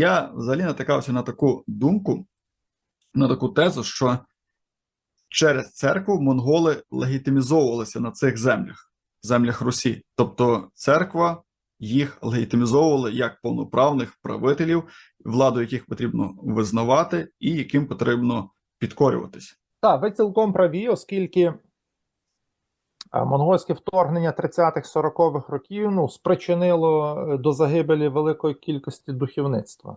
Я взагалі натикався на таку думку, на таку тезу, що через церкву монголи легітимізовувалися на цих землях, землях Русі. Тобто церква їх легітимізовувала як повноправних правителів, владу яких потрібно визнавати і яким потрібно підкорюватись. Так, ви цілком праві, оскільки монгольське вторгнення 30-х-40-х років ну, спричинило е, до загибелі великої кількості духовництва.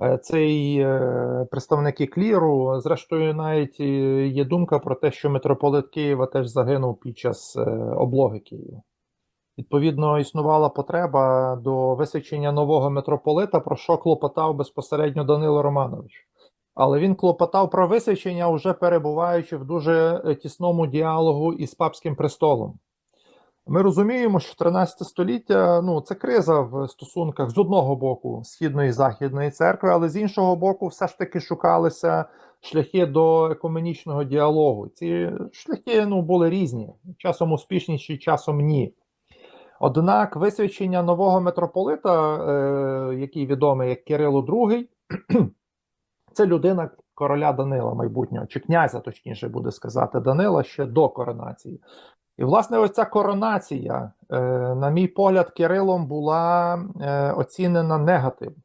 Е, Це і е, представники кліру. Зрештою, навіть е, є думка про те, що митрополит Києва теж загинув під час е, облоги Києва. Відповідно, існувала потреба до висвячення нового митрополита, про що клопотав безпосередньо Данило Романович. Але він клопотав про висвячення, вже перебуваючи в дуже е, тісному діалогу із папським престолом. Ми розуміємо, що 13 століття ну, це криза в стосунках з одного боку східної і західної церкви, але з іншого боку, все ж таки шукалися шляхи до екуменічного діалогу. Ці шляхи ну, були різні, часом успішніші, часом ні. Однак висвячення нового митрополита, е, який відомий як Кирило II, це людина короля Данила майбутнього, чи князя, точніше буде сказати, Данила ще до коронації. І, власне, ось ця коронація, е, на мій погляд, Кирилом була е, оцінена негативно.